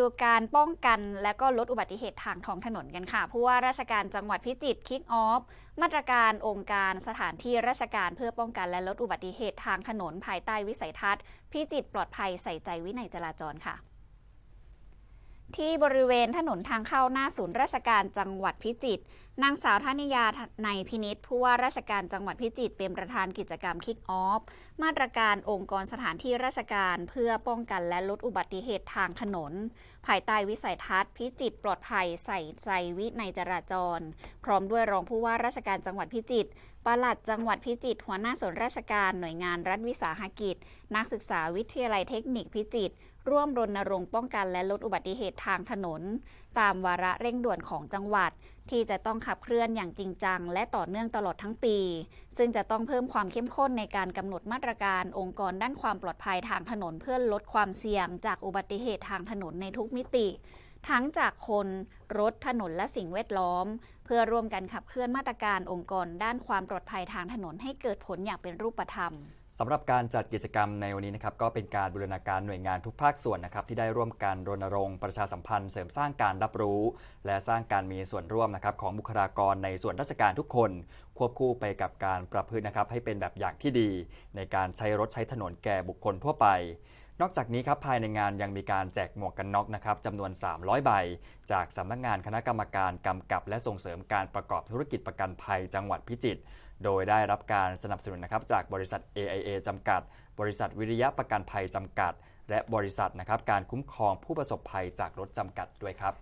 ดูการป้องกันและก็ลดอุบัติเหตุทางท้องถนนกันค่ะ ผู้ว่าราชการจังหวัดพิจิตรคิกออฟมาตรการองค์การสถานที่ราชการเพื่อป้องกันและลดอุบัติเหตุทางถนนภายใต้วิสัยทัศน์ พิจิตรปลอดภัยใส่ใจวินัยจราจรค่ะที่บริเวณถนนทางเข้าหน้าศูนย์ราชการจังหวัดพิจิตร นางสาวธนิยาในพินิษผู้ว่าราชการจังหวัดพิจิตรเป็นประธานกิจกรรมคิกออฟ มาตรการองค์กรสถานที่ราชการเพื่อป้องกันและลดอุบัติเหตุทางถนน ภายใต้วิสัยทัศน์พิจิตรปลอดภัยใส่ใจวินัยจราจร พร้อมด้วยรองผู้ว่าราชการจังหวัดพิจิตรปลัดจังหวัดพิจิตรหัวหน้าส่วนราชการหน่วยงานรัฐวิสาหกิจ นักศึกษาวิทยาลัยเทคนิคพิจิตรร่วมรณรงค์ป้องกันและลดอุบัติเหตุทางถนน ตามวาระเร่งด่วนของจังหวัดที่จะต้องขับเคลื่อนอย่างจริงจัง และต่อเนื่องตลอดทั้งปี ซึ่งจะต้องเพิ่มความเข้มข้นในการกำหนดมาตรการองค์กรด้านความปลอดภัยทางถนนเพื่อลดความเสี่ยงจากอุบัติเหตุทางถนนในทุกมิติ ทั้งจากคนรถถนนและสิ่งแวดล้อม เพื่อร่วมกันขับเคลื่อนมาตรการองค์กรด้านความปลอดภัยทางถนนให้เกิดผลอย่างเป็นรูปธรรม สำหรับการจัดกิจกรรมในวันนี้นะครับก็เป็นการบูรณาการหน่วยงานทุกภาคส่วนนะครับที่ได้ร่วมกันรณรงค์ประชาสัมพันธ์เสริมสร้างการรับรู้ และสร้างการมีส่วนร่วมนะครับของบุคลากรในส่วนราชการทุกคน ควบคู่ไปกับการประพฤตินะครับให้เป็นแบบอย่างที่ดี ในการใช้รถใช้ถนนแก่บุคคลทั่วไป นอกจากนี้ครับภายในงานยังมีการแจกหมวกกันน็อกนะครับจำนวน 300 ใบ จากสำนักงานคณะกรรมการกำกับ และส่งเสริมการประกอบธุรกิจประกันภัยจังหวัดพิจิตรโดยได้รับการสนับสนุนนะครับจากบริษัท AIA จำกัด บริษัทวิริยะประกันภัยจำกัด และบริษัทนะครับการคุ้มครองผู้ประสบภัยจากรถจำกัดด้วยครับ